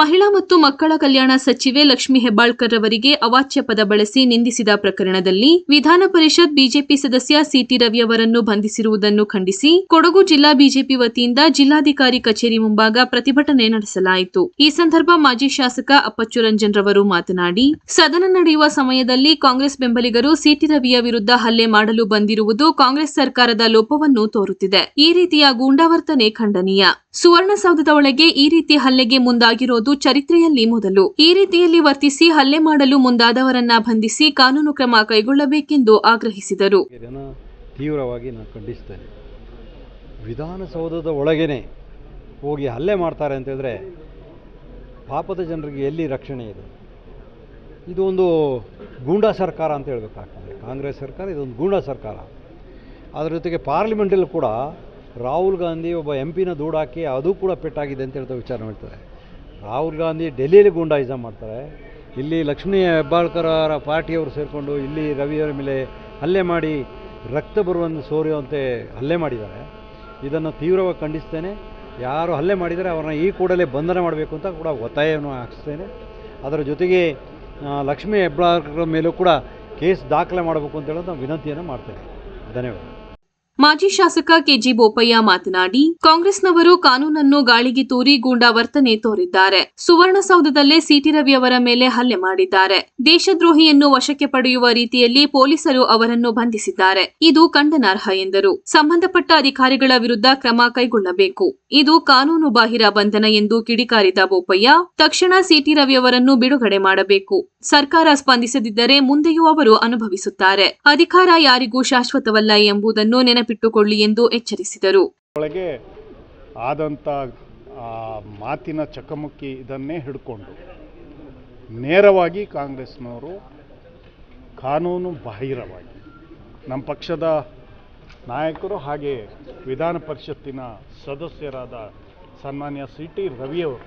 ಮಹಿಳಾ ಮತ್ತು ಮಕ್ಕಳ ಕಲ್ಯಾಣ ಸಚಿವೆ ಲಕ್ಷ್ಮಿ ಹೆಬ್ಬಾಳ್ಕರ್ ಅವರಿಗೆ ಅವಾಚ್ಯ ಪದ ಬಳಸಿ ನಿಂದಿಸಿದ ಪ್ರಕರಣದಲ್ಲಿ ವಿಧಾನ ಪರಿಷತ್ ಬಿಜೆಪಿ ಸದಸ್ಯ ಸಿಟಿ ರವಿ ಅವರನ್ನು ಬಂಧಿಸಿರುವುದನ್ನು ಖಂಡಿಸಿ ಕೊಡಗು ಜಿಲ್ಲಾ ಬಿಜೆಪಿ ವತಿಯಿಂದ ಜಿಲ್ಲಾಧಿಕಾರಿ ಕಚೇರಿ ಮುಂಭಾಗ ಪ್ರತಿಭಟನೆ ನಡೆಸಲಾಯಿತು. ಈ ಸಂದರ್ಭ ಮಾಜಿ ಶಾಸಕ ಅಪ್ಪಚ್ಚು ರಂಜನ್ ರವರು ಮಾತನಾಡಿ, ಸದನ ನಡೆಯುವ ಸಮಯದಲ್ಲಿ ಕಾಂಗ್ರೆಸ್ ಬೆಂಬಲಿಗರು ಸಿಟಿ ರವಿಯ ವಿರುದ್ಧ ಹಲ್ಲೆ ಮಾಡಲು ಬಂದಿರುವುದು ಕಾಂಗ್ರೆಸ್ ಸರ್ಕಾರದ ಲೋಪವನ್ನು ತೋರುತ್ತಿದೆ. ಈ ರೀತಿಯ ಗೂಂಡಾವರ್ತನೆ ಖಂಡನೀಯ. ಸುವರ್ಣಸೌಧದ ಒಳಗೆ ಈ ರೀತಿ ಹಲ್ಲೆಗೆ ಮುಂದಾಗಿರೋದು ಚರಿತ್ರೆಯಲ್ಲಿ ಮೊದಲು. ಈ ರೀತಿಯಲ್ಲಿ ವರ್ತಿಸಿ ಹಲ್ಲೆ ಮಾಡಲು ಮುಂದಾದವರನ್ನ ಬಂಧಿಸಿ ಕಾನೂನು ಕ್ರಮ ಕೈಗೊಳ್ಳಬೇಕೆಂದು ಆಗ್ರಹಿಸಿದರು. ತೀವ್ರವಾಗಿ ನಾನು ಖಂಡಿಸ್ತೇನೆ ವಿಧಾನಸೌಧದ ಒಳಗೇನೆ ಹೋಗಿ ಹಲ್ಲೆ ಮಾಡ್ತಾರೆ ಅಂತ ಹೇಳಿದ್ರೆ ಪಾಪದ ಜನರಿಗೆ ಎಲ್ಲಿ ರಕ್ಷಣೆ ಇದೆ? ಇದು ಒಂದು ಗೂಂಡಾ ಸರ್ಕಾರ ಅಂತ ಹೇಳಬೇಕಾಗ್ತದೆ. ಕಾಂಗ್ರೆಸ್ ಸರ್ಕಾರ, ಇದೊಂದು ಗೂಂಡಾ ಸರ್ಕಾರ. ಅದರ ಜೊತೆಗೆ ಪಾರ್ಲಿಮೆಂಟಲ್ಲೂ ಕೂಡ ರಾಹುಲ್ ಗಾಂಧಿ ಒಬ್ಬ ಎಂ ಪಿನ ದೂಡಾಕಿ ಅದು ಕೂಡ ಪೆಟ್ಟಾಗಿದೆ ಅಂತ ಹೇಳ್ತಾ ವಿಚಾರ ಮಾಡ್ತಾರೆ. ರಾಹುಲ್ ಗಾಂಧಿ ಡೆಲ್ಲಿಯಲ್ಲಿ ಗೂಂಡಾಯಿಸಮ್ ಮಾಡ್ತಾರೆ. ಇಲ್ಲಿ ಲಕ್ಷ್ಮೀ ಹೆಬ್ಬಾಳ್ಕರ್ ಅವರ ಪಾರ್ಟಿಯವರು ಸೇರಿಕೊಂಡು ಇಲ್ಲಿ ರವಿಯವರ ಮೇಲೆ ಹಲ್ಲೆ ಮಾಡಿ ರಕ್ತ ಬರುವಂತೆ ಸೋರಿಯುವಂತೆ ಹಲ್ಲೆ ಮಾಡಿದ್ದಾರೆ. ಇದನ್ನು ತೀವ್ರವಾಗಿ ಖಂಡಿಸ್ತೇನೆ. ಯಾರು ಹಲ್ಲೆ ಮಾಡಿದರೆ ಅವರನ್ನ ಈ ಕೂಡಲೇ ಬಂಧನ ಮಾಡಬೇಕು ಅಂತ ಕೂಡ ಒತ್ತಾಯವನ್ನು ಹಾಕಿಸ್ತೇನೆ. ಅದರ ಜೊತೆಗೆ ಲಕ್ಷ್ಮೀ ಹೆಬ್ಬಾಳ್ಕರ್ ಮೇಲೂ ಕೂಡ ಕೇಸ್ ದಾಖಲೆ ಮಾಡಬೇಕು ಅಂತ ಹೇಳೋದು ನಾವು ವಿನಂತಿಯನ್ನು ಮಾಡ್ತೇನೆ. ಧನ್ಯವಾದ. ಮಾಜಿ ಶಾಸಕ ಕೆಜಿ ಬೋಪಯ್ಯ ಮಾತನಾಡಿ, ಕಾಂಗ್ರೆಸ್ನವರು ಕಾನೂನನ್ನು ಗಾಳಿಗೆ ತೂರಿ ಗೂಂಡಾ ವರ್ತನೆ ತೋರಿದ್ದಾರೆ. ಸುವರ್ಣಸೌಧದಲ್ಲೇ ಸಿಟಿ ರವಿ ಅವರ ಮೇಲೆ ಹಲ್ಲೆ ಮಾಡಿದ್ದಾರೆ. ದೇಶದ್ರೋಹಿಯನ್ನು ವಶಕ್ಕೆ ಪಡೆಯುವ ರೀತಿಯಲ್ಲಿ ಪೊಲೀಸರು ಅವರನ್ನು ಬಂಧಿಸಿದ್ದಾರೆ. ಇದು ಖಂಡನಾರ್ಹ ಎಂದರು. ಸಂಬಂಧಪಟ್ಟ ಅಧಿಕಾರಿಗಳ ವಿರುದ್ಧ ಕ್ರಮ ಕೈಗೊಳ್ಳಬೇಕು. ಇದು ಕಾನೂನು ಬಾಹಿರ ಬಂಧನ ಎಂದು ಕಿಡಿಕಾರಿದ ಬೋಪಯ್ಯ, ತಕ್ಷಣ ಸಿಟಿ ರವಿ ಅವರನ್ನು ಬಿಡುಗಡೆ ಮಾಡಬೇಕು. ಸರ್ಕಾರ ಸ್ಪಂದಿಸದಿದ್ದರೆ ಮುಂದೆಯೂ ಅವರು ಅನುಭವಿಸುತ್ತಾರೆ. ಅಧಿಕಾರ ಯಾರಿಗೂ ಶಾಶ್ವತವಲ್ಲ ಎಂಬುದನ್ನು ನೆನಪಿಟ್ಟುಕೊಳ್ಳಿ ಎಂದು ಎಚ್ಚರಿಸಿದರು. ಒಳಗೆ ಆದಂಥ ಮಾತಿನ ಚಕಮಕಿ ಇದನ್ನೇ ಹಿಡ್ಕೊಂಡು ನೇರವಾಗಿ ಕಾಂಗ್ರೆಸ್ನವರು ಕಾನೂನು ಬಾಹಿರವಾಗಿ ನಮ್ಮ ಪಕ್ಷದ ನಾಯಕರು ಹಾಗೆ ವಿಧಾನ ಪರಿಷತ್ತಿನ ಸದಸ್ಯರಾದ ಸನ್ಮಾನ್ಯ ಸಿ ಟಿ ರವಿಯವರು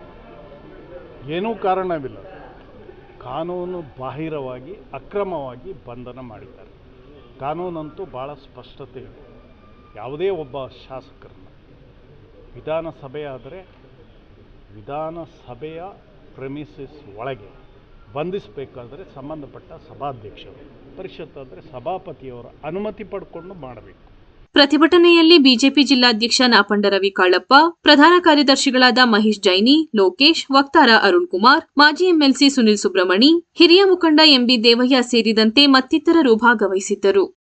ಏನೂ ಕಾರಣವಿಲ್ಲ. ಕಾನೂನು ಬಾಹಿರವಾಗಿ, ಅಕ್ರಮವಾಗಿ ಬಂಧನ ಮಾಡಿದ್ದಾರೆ. ಕಾನೂನಂತೂ ಭಾಳ ಸ್ಪಷ್ಟತೆ ಇದೆ. ಯಾವುದೇ ಒಬ್ಬ ಶಾಸಕರನ್ನ. ವಿಧಾನಸಭೆಯಾದರೆ ವಿಧಾನಸಭೆಯ ಪ್ರೆಮಿಸಿಸ್ ಒಳಗೆ ಬಂಧಿಸಬೇಕಾದ್ರೆ ಸಂಬಂಧಪಟ್ಟ ಸಭಾಧ್ಯಕ್ಷರು ಪರಿಷತ್ ಆದರೆ ಸಭಾಪತಿಯವರ ಅನುಮತಿ ಪಡ್ಕೊಂಡು ಮಾಡಬೇಕು. ಪ್ರತಿಭಟನೆಯಲ್ಲಿ ಬಿಜೆಪಿ ಜಿಲ್ಲಾಧ್ಯಕ್ಷ ನಾಪಂಡ ರವಿ ಕಾಳಪ್ಪ, ಪ್ರಧಾನ ಕಾರ್ಯದರ್ಶಿಗಳಾದ ಮಹೇಶ್ ಜೈನಿ, ಲೋಕೇಶ್, ವಕ್ತಾರ ಅರುಣ್ ಕುಮಾರ್, ಮಾಜಿ ಎಂಎಲ್ಸಿ ಸುನಿಲ್ ಸುಬ್ರಹ್ಮಣಿ, ಹಿರಿಯ ಮುಖಂಡ ಎಂಬಿ ದೇವಯ್ಯ ಸೇರಿದಂತೆ ಮತ್ತಿತರರು ಭಾಗವಹಿಸಿದ್ದರು.